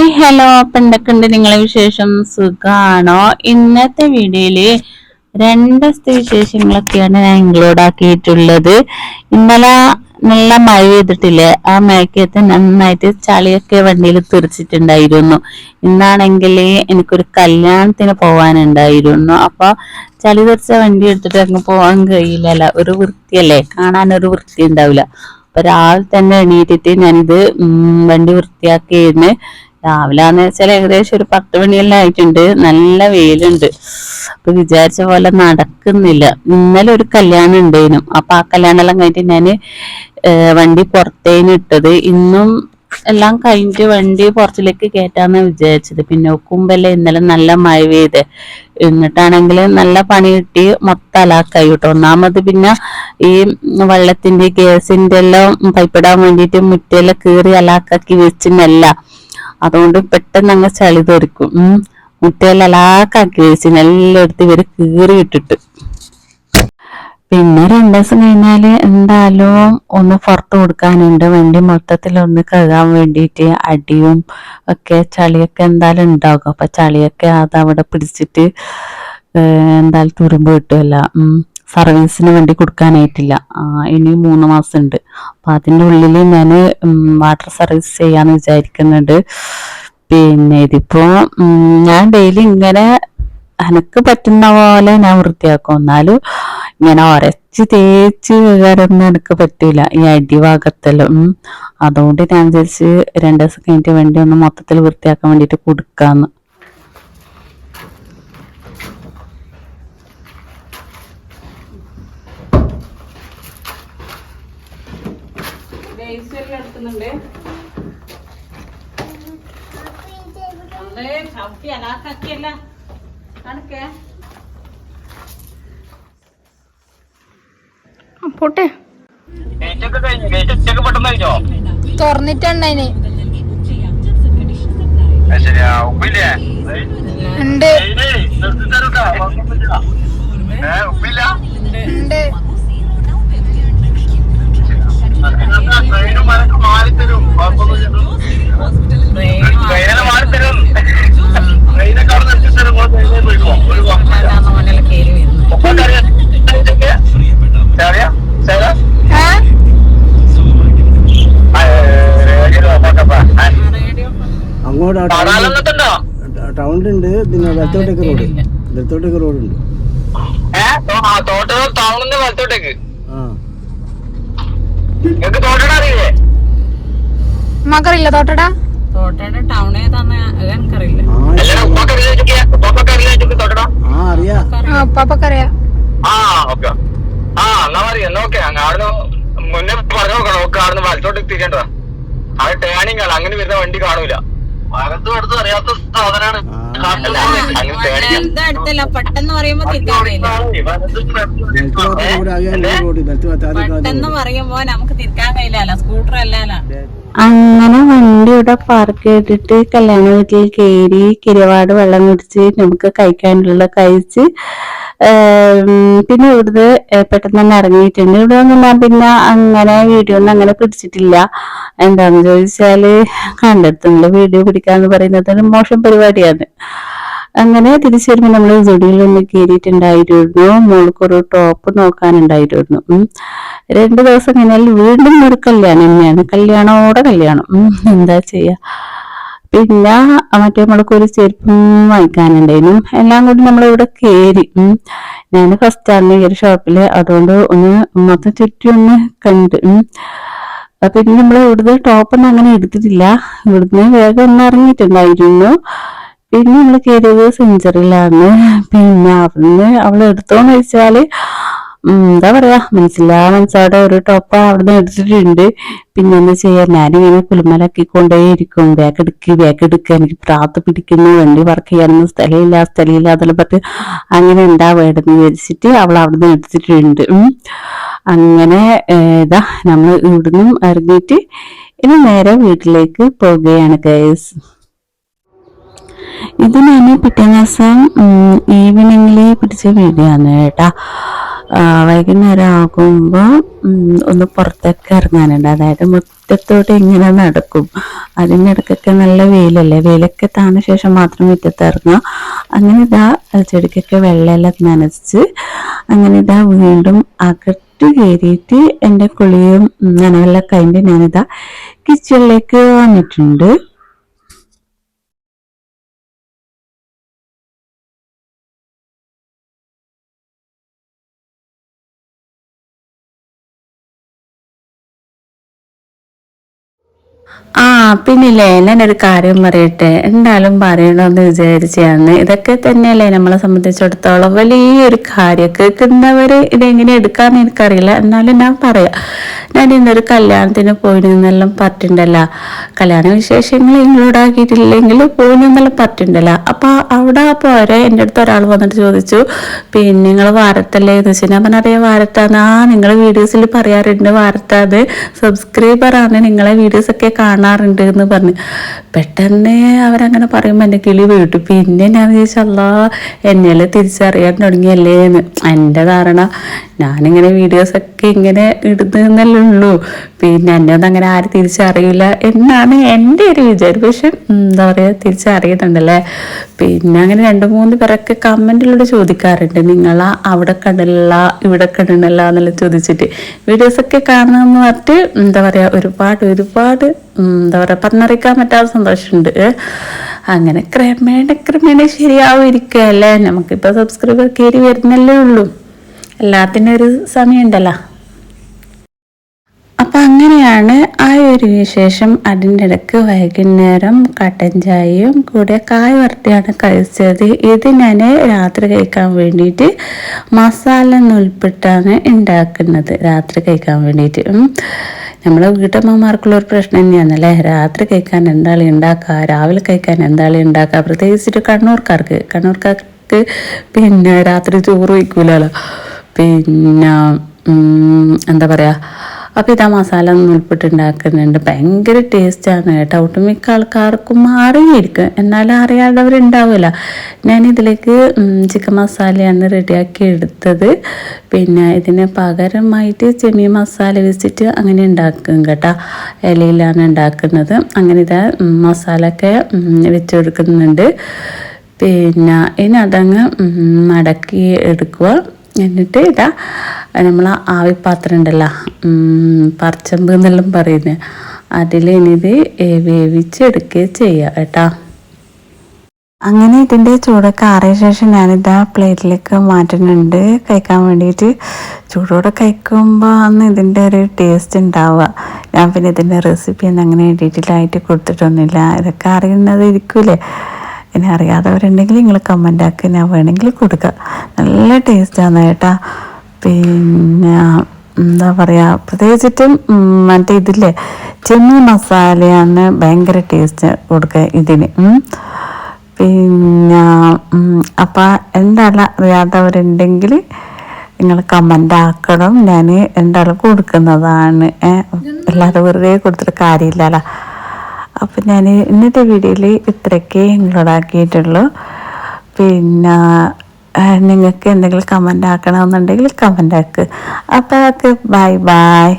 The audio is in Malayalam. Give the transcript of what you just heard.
ഹായ് ഹലോ അപ്പൊ നിങ്ങളെ വിശേഷം? സുഖാണോ? ഇന്നത്തെ വീഡിയോയിൽ രണ്ട് വിശേഷങ്ങളൊക്കെയാണ് ഞാൻ ഇൻക്ലൂഡ് ആക്കിയിട്ടുള്ളത്. ഇന്നലെ നല്ല മഴ പെയ്തിട്ടില്ലേ? ആ മഴക്കകത്ത് നന്നായിട്ട് ചളിയൊക്കെ വണ്ടിയിൽ തെറിച്ചിട്ടുണ്ടായിരുന്നു. ഇന്നാണെങ്കിൽ എനിക്കൊരു കല്യാണത്തിന് പോവാനുണ്ടായിരുന്നു. അപ്പൊ ചളി തെറിച്ച വണ്ടി എടുത്തിട്ട് അങ്ങ് പോകാൻ കഴിയില്ലല്ല. ഒരു വൃത്തിയല്ലേ? കാണാൻ ഒരു വൃത്തി ഉണ്ടാവില്ല അപ്പൊ രാവിലെ തന്നെ എണീറ്റിട്ട് ഞാനിത് വണ്ടി വൃത്തിയാക്കിയിരുന്ന് രാവിലെ എന്ന് വെച്ചാൽ ഏകദേശം ഒരു പത്ത് മണിയെല്ലാം ആയിട്ടുണ്ട്. നല്ല വെയിലുണ്ട്. അപ്പൊ വിചാരിച്ച പോലെ നടക്കുന്നില്ല. ഇന്നലെ ഒരു കല്യാണം ഉണ്ടായിരുന്നു. അപ്പൊ ആ കല്യാണം എല്ലാം കഴിഞ്ഞിട്ട് ഞാൻ വണ്ടി പുറത്തേന് ഇട്ടത്. ഇന്നും എല്ലാം കഴിഞ്ഞിട്ട് വണ്ടി പുറത്തിലേക്ക് കയറ്റാന്ന് വിചാരിച്ചത്. പിന്നെ ഉക്കുമ്പല്ലേ ഇന്നലെ നല്ല മഴ പെയ്ത്. എന്നിട്ടാണെങ്കിൽ നല്ല പണി കിട്ടി. മൊത്തം അലാക്കായി കേട്ടോ ഒന്നാമത് പിന്നെ ഈ വെള്ളത്തിന്റെ ഗ്യാസിന്റെ എല്ലാം പൈപ്പിടാൻ വേണ്ടിയിട്ട് മുറ്റയിലെ കീറി അലാക്കാക്കി വെച്ചിനല്ല അതുകൊണ്ട് പെട്ടെന്ന് അങ്ങ് ചളി തെറിക്കും. അലാക്കാക്കി വെച്ചിന് എല്ലായിടത്തും ഇവർ കീറി ഇട്ടിട്ട്. പിന്നെ രണ്ടു ദിവസം കഴിഞ്ഞാൽ എന്തായാലും ഒന്ന് പുറത്ത് കൊടുക്കാനുണ്ട്. വണ്ടി മൊത്തത്തിൽ ഒന്ന് കഴുകാൻ വേണ്ടിയിട്ട് അടിയും ഒക്കെ ചളിയൊക്കെ എന്തായാലും ഉണ്ടാകും. അപ്പൊ ചളിയൊക്കെ അത് അവിടെ പിടിച്ചിട്ട് എന്തായാലും തുരുമ്പ് കിട്ടുമല്ല സർവീസിന് വേണ്ടി കൊടുക്കാനായിട്ടില്ല. ഇനി മൂന്ന് മാസം ഉണ്ട് അപ്പം അതിന്റെ ഉള്ളിൽ ഞാൻ വാട്ടർ സർവീസ് ചെയ്യാന്ന് വിചാരിക്കുന്നുണ്ട്. പിന്നെ ഇതിപ്പോ ഞാൻ ഡെയിലി ഇങ്ങനെ എനക്ക് പറ്റുന്ന പോലെ ഞാൻ വൃത്തിയാക്കും. എന്നാലും ഇങ്ങനെ ഒരച്ച് തേച്ച് കയറൊന്നും എനിക്ക് പറ്റൂല. ഈ അടിഭാഗത്തെല്ലാം. അതുകൊണ്ട് ഞാൻ വിചാരിച്ച് രണ്ട് ദിവസം കഴിഞ്ഞിട്ട് വേണ്ടി ഒന്ന് മൊത്തത്തിൽ വൃത്തിയാക്കാൻ വേണ്ടിയിട്ട് കൊടുക്കാന്ന്. പോട്ടെ. ഗേറ്റൊക്കെ കഴിഞ്ഞു. ഗേറ്റ് ഉച്ചയ്ക്ക് പെട്ടെന്ന് കഴിഞ്ഞോ? തുറന്നിട്ടുണ്ടതിന് ഉണ്ട്. ടൗണിലുണ്ട് പിന്നെ വലത്തോട്ടേക്ക് റോഡ്. വലത്തോട്ടേക്ക് റോഡ് ഉണ്ട് ടൗണിന്ന് വലത്തോട്ടേക്ക്. മകറില്ല തോട്ടടാ തോട്ടയുടെ ടൗൺ ഏതാന്ന് എനിക്കറിയില്ല. ഉപ്പാപ്പക്കറിയാം ആ ഓക്കെ. ആ എന്നാ മതി എന്നാ ഓക്കെ. മുന്നേ പറഞ്ഞു നോക്കണം. അവിടുന്ന് വലത്തോട്ട് തിരിയേണ്ടതാ. അത് ടേണിംഗ് ആണ്. അങ്ങനെ വരുന്ന വണ്ടി കാണൂല. അടുത്തും അറിയാത്ത സാധനമാണ്. അടുത്തല്ല? പെട്ടെന്ന് പറയുമ്പോ പറയുമ്പോ നമുക്ക് തിരിക്കാൻ കഴിയില്ല സ്കൂട്ടർ അല്ലല്ല അങ്ങനെ വണ്ടി ഇവിടെ പാർക്ക് ചെയ്തിട്ട് കല്യാണ വീട്ടിൽ കയറി കിരവാട് വെള്ളം കുടിച്ച് നമുക്ക് കഴിക്കാനുള്ള കഴിച്ച് പിന്നെ ഇവിടുന്ന് പെട്ടെന്ന് തന്നെ ഇറങ്ങിയിട്ടുണ്ട്. ഇവിടെ ഞാൻ പിന്നെ അങ്ങനെ വീഡിയോ ഒന്നും അങ്ങനെ പിടിച്ചിട്ടില്ല. എന്താന്ന് ചോദിച്ചാൽ കണ്ടെടുത്തുള്ള വീഡിയോ പിടിക്കാന്ന് പറയുന്നത് ഒരു മോശം പരിപാടിയാണ്. അങ്ങനെ തിരിച്ചു വരുമ്പോൾ നമ്മൾ ജൊടിയിൽ ഒന്ന് കയറിയിട്ടുണ്ടായിരുന്നു മോൾക്കൊരു ടോപ്പ് നോക്കാനുണ്ടായിരുന്നു. രണ്ടു ദിവസം കഴിഞ്ഞാൽ വീണ്ടും ഒരു കല്യാണം തന്നെയാണ്. കല്യാണോടെ കല്യാണം. എന്താ ചെയ്യാ? പിന്നെ മറ്റേ നമ്മൾക്ക് ഒരു ചെരുപ്പും വാങ്ങിക്കാനുണ്ടായിരുന്നു. എല്ലാം കൂടി നമ്മളിവിടെ കയറി. ഞാൻ ഫസ്റ്റ് ആണ് ഈ ഒരു ഷോപ്പിൽ അതുകൊണ്ട് ഒന്ന് മൊത്തം ചുറ്റി ഒന്ന് കണ്ട്. പിന്നെ നമ്മൾ ഇവിടുന്ന് ടോപ്പൊന്നും അങ്ങനെ എടുത്തിട്ടില്ല. ഇവിടുന്ന് വേഗം ഒന്ന് ഇറങ്ങിയിട്ടുണ്ടായിരുന്നു. പിന്നെ നമ്മൾ കയറിയത് സെഞ്ചുറിയിലാണ് പിന്നെ അവിടുന്ന് അവൾ എടുത്തോന്ന് എന്താ പറയാ മനസ്സിലാ മനസ്സാടെ ഒരു ടോപ്പ് അവിടുന്ന് എടുത്തിട്ടുണ്ട്. പിന്നെ എന്താ ചെയ്യാ ഞാനിങ്ങനെ കുലുമലാക്കിക്കൊണ്ടേയിരിക്കും ബാഗ് എടുക്ക് ബാഗ് എടുക്കുക എനിക്ക് പ്രാത്ത് പിടിക്കുന്നു വണ്ടി വർക്ക് ചെയ്യാനൊന്നും സ്ഥലമില്ല സ്ഥലമില്ല അതെല്ലാം പറഞ്ഞ് അങ്ങനെ ഉണ്ടാവേണ്ടെന്ന് വിചാരിച്ചിട്ട് അവൾ അവിടുന്ന് എടുത്തിട്ടുണ്ട്. ഉം. അങ്ങനെ ഇതാ നമ്മൾ ഇവിടുന്ന് ഇറങ്ങിയിട്ട് ഇനി നേരെ വീട്ടിലേക്ക് പോവുകയാണ് ഗൈസ് ഇത് ഞാൻ പിറ്റേ ദിവസം ഈവനിങ്ങിൽ പിടിച്ച വീഡിയോ ആണ് കേട്ടാ. വൈകുന്നേരം ആകുമ്പോൾ ഒന്ന് പുറത്തേക്ക് ഇറങ്ങാനുണ്ട്. അതായത് മുറ്റത്തോട്ട് ഇങ്ങനെ നടക്കും. അതിനിടയ്ക്കൊക്കെ നല്ല വെയിലല്ലേ? വെയിലൊക്കെ താന്ന ശേഷം മാത്രം മുറ്റത്ത് ഇറങ്ങുക. അങ്ങനെ ഇതാ ചെടിക്കൊക്കെ വെള്ളമെല്ലാം നനച്ച് അങ്ങനെ ഇതാ വീണ്ടും അകത്ത് കയറിയിട്ട് എന്റെ കുളിയും നനവെല്ലാം കഴിഞ്ഞ് ഞാനിതാ കിച്ചണിലേക്ക് വന്നിട്ടുണ്ട്. ആ പിന്നില്ലേ ഞാനൊരു കാര്യം പറയട്ടെ. എന്തായാലും പറയണമെന്ന് വിചാരിച്ചാണ് ഇതൊക്കെ തന്നെയല്ലേ നമ്മളെ സംബന്ധിച്ചിടത്തോളം വലിയൊരു കാര്യം. കേൾക്കുന്നവര് ഇതെങ്ങനെ എടുക്കാന്ന് എനിക്കറിയില്ല. എന്നാലും ഞാൻ പറയാം. ഞാൻ ഇന്നൊരു കല്യാണത്തിന് പോയിരുന്നെല്ലാം പറ്റുണ്ടല്ലോ കല്യാണ വിശേഷങ്ങൾ ഇൻക്ലൂഡ് ആക്കിയിട്ടില്ലെങ്കിൽ പോയിരുന്നെല്ലാം പറ്റുണ്ടല്ലോ അപ്പൊ അവിടെ പോരെ. എന്റെ അടുത്ത് ഒരാൾ വന്നിട്ട് ചോദിച്ചു പിന്നെ നിങ്ങൾ വാരത്തല്ലേ? എന്ന് വെച്ചാൽ ഞാൻ പറഞ്ഞറിയാം വാരത്താന്ന്. ആ നിങ്ങൾ വീഡിയോസിൽ പറയാറുണ്ട് വാരത്താത് സബ്സ്ക്രൈബറാണ് നിങ്ങളെ വീഡിയോസ് ഒക്കെ കാണാറുണ്ട് എന്ന് പറഞ്ഞു. പെട്ടെന്ന് അവരങ്ങനെ പറയുമ്പോൾ എന്റെ കിളി വീട്ടു. പിന്നെ ഞാൻ ചോദിച്ചല്ലാ എന്നെല്ലാം തിരിച്ചറിയാൻ തുടങ്ങിയല്ലേ എന്ന്. എന്റെ ധാരണ ഞാനിങ്ങനെ വീഡിയോസൊക്കെ ഇങ്ങനെ ഇടുന്നല്ലേ ഉള്ളൂ. പിന്നെ എന്നെ ഒന്നും അങ്ങനെ ആരും തിരിച്ചറിയില്ല എന്നാണ് എന്റെ ഒരു വിചാരം. പക്ഷെ എന്താ പറയുക തിരിച്ചറിയുന്നുണ്ടല്ലേ? പിന്നെ അങ്ങനെ രണ്ട് മൂന്ന് പേരൊക്കെ കമന്റിലൂടെ ചോദിക്കാറുണ്ട്. നിങ്ങളാ അവിടെ കണ്ടില്ല ഇവിടെ കണ്ടില്ല എന്നെല്ലാം ചോദിച്ചിട്ട്. വീഡിയോസൊക്കെ കാണണമെന്ന് പറഞ്ഞിട്ട് എന്താ പറയുക ഒരുപാട് ഒരുപാട് എന്താ പറയുക പറഞ്ഞറിയിക്കാൻ പറ്റാത്ത സന്തോഷമുണ്ട്. അങ്ങനെ ക്രമേണ ക്രമേണ ശരിയാവുമായിരിക്കുമല്ലേ നമുക്കിപ്പോൾ സബ്സ്ക്രൈബർ കയറി വരുന്നല്ലേ ഉള്ളൂ. എല്ലാത്തിനും ഒരു സമയമുണ്ടല്ലോ. അപ്പം അങ്ങനെയാണ് ആ ഒരു വിശേഷം. അതിന്റെ ഇടയ്ക്ക് വൈകുന്നേരം കട്ടൻ ചായയും കൂടെ കായ് വറുത്തിയാണ് കഴിച്ചത്. ഇത് ഞാൻ രാത്രി കഴിക്കാൻ വേണ്ടിയിട്ട് മസാല നുൽപ്പിട്ടാണ് ഉണ്ടാക്കുന്നത്. രാത്രി കഴിക്കാൻ വേണ്ടിയിട്ട്. നമ്മളെ വീട്ടമ്മമാർക്കുള്ള ഒരു പ്രശ്നം തന്നെയാണല്ലേ? രാത്രി കഴിക്കാൻ എന്താളി ഉണ്ടാക്കുക രാവിലെ കഴിക്കാൻ എന്താളി ഉണ്ടാക്കുക പ്രത്യേകിച്ചിട്ട് കണ്ണൂർക്കാർക്ക്. കണ്ണൂർക്കാർക്ക് പിന്നെ രാത്രി ചോറ് വയ്ക്കൂലല്ലോ. പിന്നെ എന്താ പറയുക അപ്പോൾ ഇതാ മസാല ഒന്നും ഉണ്ടാക്കുന്നുണ്ട് ഭയങ്കര ടേസ്റ്റാണ് കേട്ടോ. ഒട്ടുമിക്ക ആൾക്കാർക്കും അറിയായിരിക്കും എന്നാലും അറിയാത്തവരുണ്ടാവില്ല. ഞാൻ ഇതിലേക്ക് ചിക്കൻ മസാലയാണ് റെഡിയാക്കി എടുത്തത്. പിന്നെ ഇതിന് പകരമായിട്ട് ചെമ്മീൻ മസാല വെച്ചിട്ട് അങ്ങനെ ഉണ്ടാക്കും കേട്ടോ. ഇലയിലാണ് ഉണ്ടാക്കുന്നത്. അങ്ങനെ ഇതാ മസാല ഒക്കെ വെച്ച് കൊടുക്കുന്നുണ്ട്. പിന്നെ ഇനി അതങ്ങ് മടക്കി എടുക്കുക. എന്നിട്ട് ഇതാ നമ്മൾ ആവിപ്പാത്രം ഉണ്ടല്ലോ. പറച്ചമ്പ് എന്നെല്ലാം പറയുന്നത് അതിൽ ഇനിത് വേവിച്ചെടുക്കുക ചെയ്യുക കേട്ടോ. അങ്ങനെ ഇതിന്റെ ചൂടൊക്കെ ആറിയ ശേഷം ഞാനിതാ പ്ലേറ്റിലേക്ക് മാറ്റുന്നുണ്ട്. കഴിക്കാൻ വേണ്ടിയിട്ട് ചൂടോടെ കഴിക്കുമ്പോൾ അന്ന് ഇതിന്റെ ഒരു ടേസ്റ്റ് ഉണ്ടാവുക. ഞാൻ പിന്നെ ഇതിന്റെ റെസിപ്പി ഒന്നും അങ്ങനെ ഡീറ്റെയിലായിട്ട് കൊടുത്തിട്ടൊന്നുമില്ല. ഇതൊക്കെ അറിയുന്നത് ഇരിക്കൂലേ? എന്നെ അറിയാത്തവരുണ്ടെങ്കിൽ നിങ്ങൾ കമന്റ് ആക്കി. ഞാൻ വേണമെങ്കിൽ കൊടുക്കുക നല്ല ടേസ്റ്റാണ് കേട്ടാ. പിന്നെ എന്താ പറയുക പ്രത്യേകിച്ചിട്ടും മറ്റേ ഇതില്ലേ ചെമ്മീൻ മസാലയാണ് ഭയങ്കര ടേസ്റ്റ് കൊടുക്കുക ഇതിന്. പിന്നെ അപ്പം എന്താണ് അറിയാത്തവരുണ്ടെങ്കിൽ നിങ്ങൾ കമന്റ് ആക്കണം. ഞാൻ എന്തായാലും കൊടുക്കുന്നതാണ്. എല്ലാവരും വെറുതെ കൊടുത്തിട്ട് കാര്യമില്ലല്ലോ. അപ്പം ഞാൻ ഇന്നത്തെ വീഡിയോയിൽ ഇത്രയൊക്കെ നിങ്ങളോടാക്കിയിട്ടുള്ളൂ പിന്നെ നിങ്ങൾക്ക് എന്തെങ്കിലും കമന്റ് ആക്കണമെന്നുണ്ടെങ്കിൽ കമന്റ് ആക്കുക അപ്പോൾ ബൈ ബൈ